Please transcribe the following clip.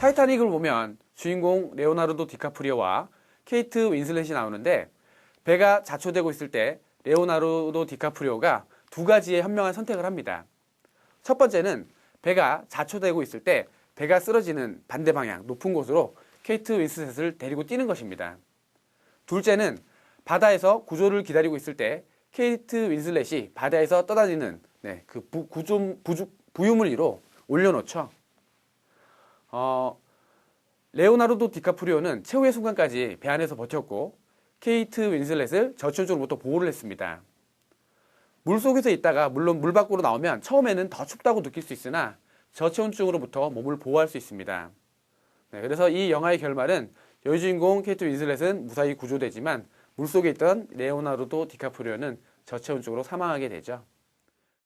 타이타닉을 보면 주인공 레오나르도 디카프리오와 케이트 윈슬렛이 나오는데 배가 자초되고 있을 때 레오나르도 디카프리오가 두 가지의 현명한 선택을 합니다. 첫 번째는 배가 자초되고 있을 때 배가 쓰러지는 반대 방향 높은 곳으로 케이트 윈슬렛을 데리고 뛰는 것입니다. 둘째는 바다에서 구조를 기다리고 있을 때 케이트 윈슬렛이 바다에서 떠다니는 네, 그 부, 부주, 부유물 위로 올려놓죠. 어, 레오나르도 디카프리오는 최후의 순간까지 배 안에서 버텼고 케이트 윈슬렛을 저체온증으로부터 보호를 했습니다. 물 속에서 있다가 물론 물 밖으로 나오면 처음에는 더 춥다고 느낄 수 있으나 저체온증으로부터 몸을 보호할 수 있습니다. 네, 그래서 이 영화의 결말은 여주인공 케이트 윈슬렛은 무사히 구조되지만 물속에 있던 레오나르도 디카프리오는 저체온증으로 사망하게 되죠.